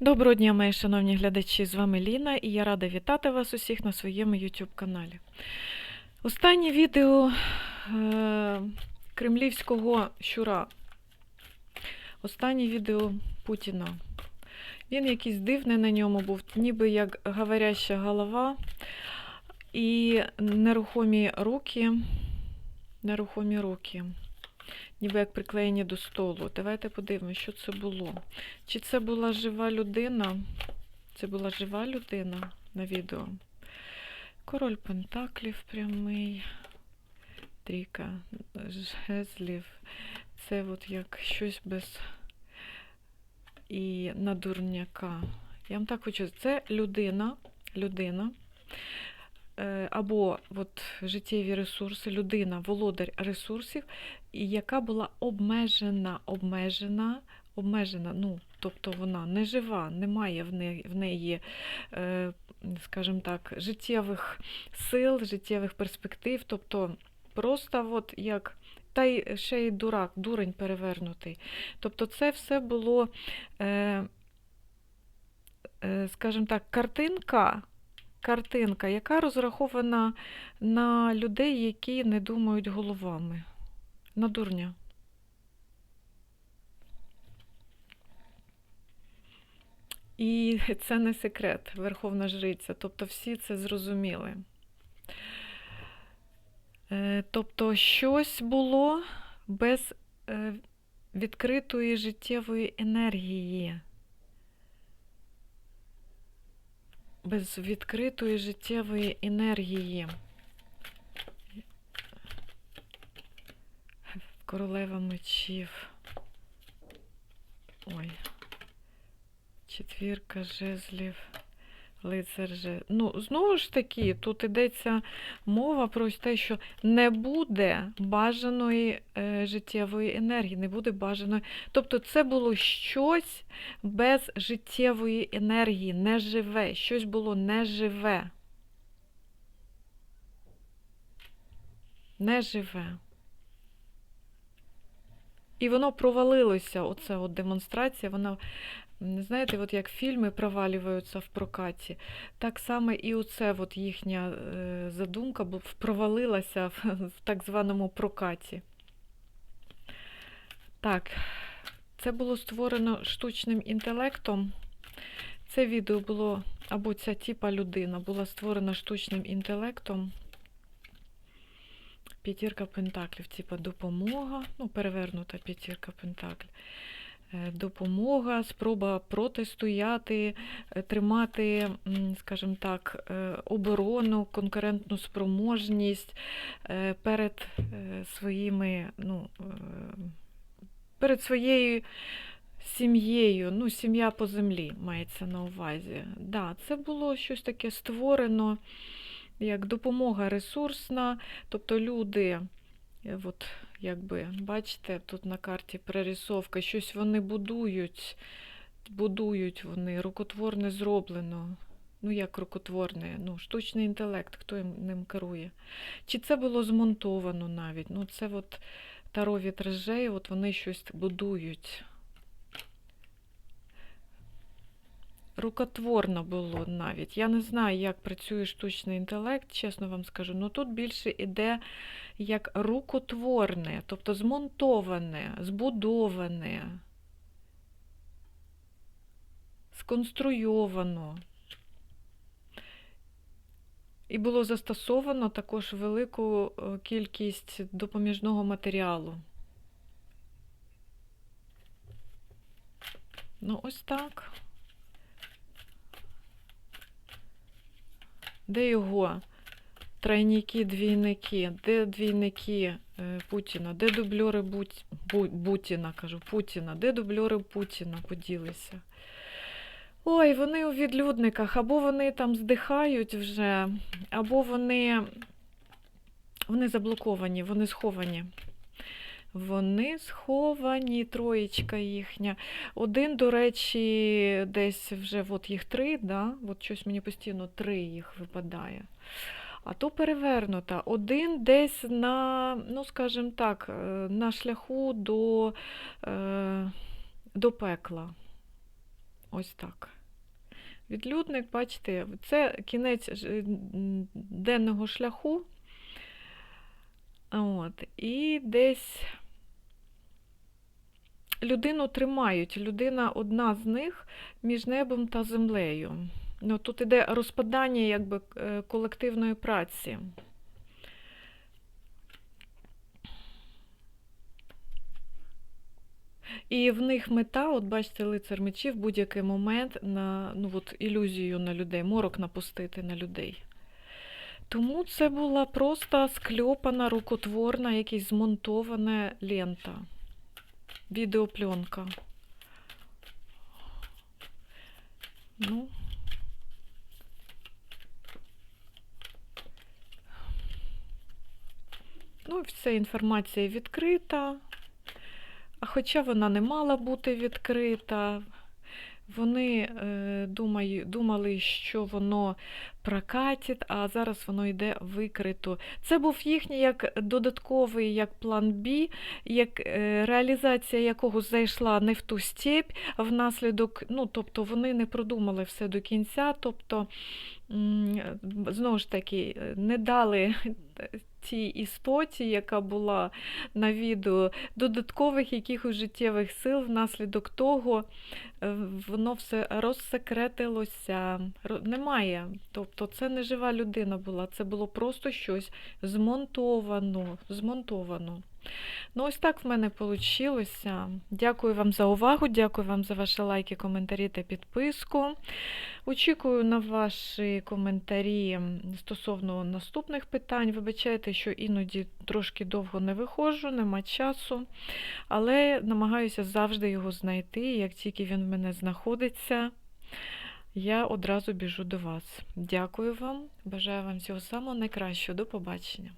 Доброго дня, мої шановні глядачі! З вами Ліна і я рада вітати вас усіх на своєму YouTube каналі. Останнє відео е, кремлівського щура. Останнє відео Путіна. Він якийсь дивний на ньому був, ніби як говоряща голова і нерухомі руки. Нерухомі руки. Ніби як приклеєні до столу. Давайте подивимося, що це було. Чи це була жива людина? Це була жива людина на відео. Король Пентаклів прямий. Трійка жезлів. Це от як щось без і надурняка. Я вам так хочу. Це людина, людина. Е, Або от життєві ресурси, людина, володар ресурсів, яка була обмежена, обмежена, обмежена, ну, тобто вона не жива, немає в неї, в неї е, скажімо так, життєвих сил, життєвих перспектив, тобто просто от як. Та й ще й дурак, дурень перевернутий. Тобто це все було, е, скажімо так, картинка, картинка, яка розрахована на людей, які не думають головами. На дурня. І це не секрет, Верховна Жриця. Тобто всі це зрозуміли. Е, Тобто щось було без е, відкритої життєвої енергії. Без відкритої життєвої енергії. Королева мечів. Ой. Четвірка жезлів. Лицар же. Ну, знову ж таки, тут йдеться мова про те, що не буде бажаної е, життєвої енергії, не буде бажаної. Тобто це було щось без життєвої енергії, неживе, щось було неживе. Неживе. І воно провалилося, оце от демонстрація, вона, знаєте, от як фільми провалюються в прокаті, так само і оце от їхня е, задумка провалилася в, так званому прокаті. Так, це було створено штучним інтелектом. Це відео було, або ця типа людина була створена штучним інтелектом. П'ятірка пентаклів, типа допомога, ну, перевернута п'ятірка пентаклів. Е, Допомога, спроба протистояти, е, тримати, скажімо так, е, оборону, конкурентну спроможність перед своїми, ну, перед своєю сім'єю, ну, сім'я по землі мається на увазі. Да, це було щось таке створено як допомога ресурсна, тобто люди, от, якби, бачите, тут на карті прорисовка, щось вони будують, будують вони, рукотворне зроблено. Ну, як рукотворне, ну, штучний інтелект, хто їм ним керує. Чи це було змонтовано навіть? Ну, це от таро вітражей, от вони щось будують. Рукотворно було навіть. Я не знаю, як працює штучний інтелект, чесно вам скажу. але тут більше іде як рукотворне, тобто змонтоване, збудоване, сконструйовано. І було застосовано також велику е, кількість допоміжного матеріалу. Ну, ось так. Де його тройники, двійники? Де двійники е, Путіна? Де дубльори. Бутіна, кажу, Путіна? Де дубльори Путіна поділися? Ой, вони у відлюдниках, або вони там здихають вже, або вони, вони заблоковані, вони сховані. Вони сховані, троєчка їхня. Один, до речі, десь вже от їх три, да? от щось мені постійно три їх випадає. А то перевернута. Один десь на, ну, скажімо так, е, на шляху до, е, до пекла. Ось так. Відлюдник, бачите, це кінець денного шляху. От, і десь людину тримають. Людина одна з них між небом та землею. Ну, тут іде розпадання якби, е, колективної праці. І в них мета, от бачите, лицар мечів, будь-який момент на ну, от, ілюзію на людей, морок напустити на людей. Тому це була просто скльопана, рукотворна, якась змонтована лента. Відеопленка. Ну. Ну, вся інформація відкрита. А хоча вона не мала бути відкрита, вони е, думали, що воно прокатить, а зараз воно йде викрито. Це був їхній як додатковий як план Б, як е, реалізація якого зайшла не в ту степь, внаслідок, ну, тобто вони не продумали все до кінця, тобто, знову ж таки, не дали тій істоті, яка була на відео, додаткових якихось життєвих сил, внаслідок того е, воно все розсекретилося. Немає. Тобто це не жива людина була, це було просто щось змонтовано. змонтовано. Ну, ось так в мене вийшло. Дякую вам за увагу, дякую вам за ваші лайки, коментарі та підписку. Очікую на ваші коментарі стосовно наступних питань. Вибачайте, що іноді трошки довго не виходжу, нема часу, але намагаюся завжди його знайти. Як тільки він в мене знаходиться, я одразу біжу до вас. Дякую вам, бажаю вам всього самого найкращого. До побачення.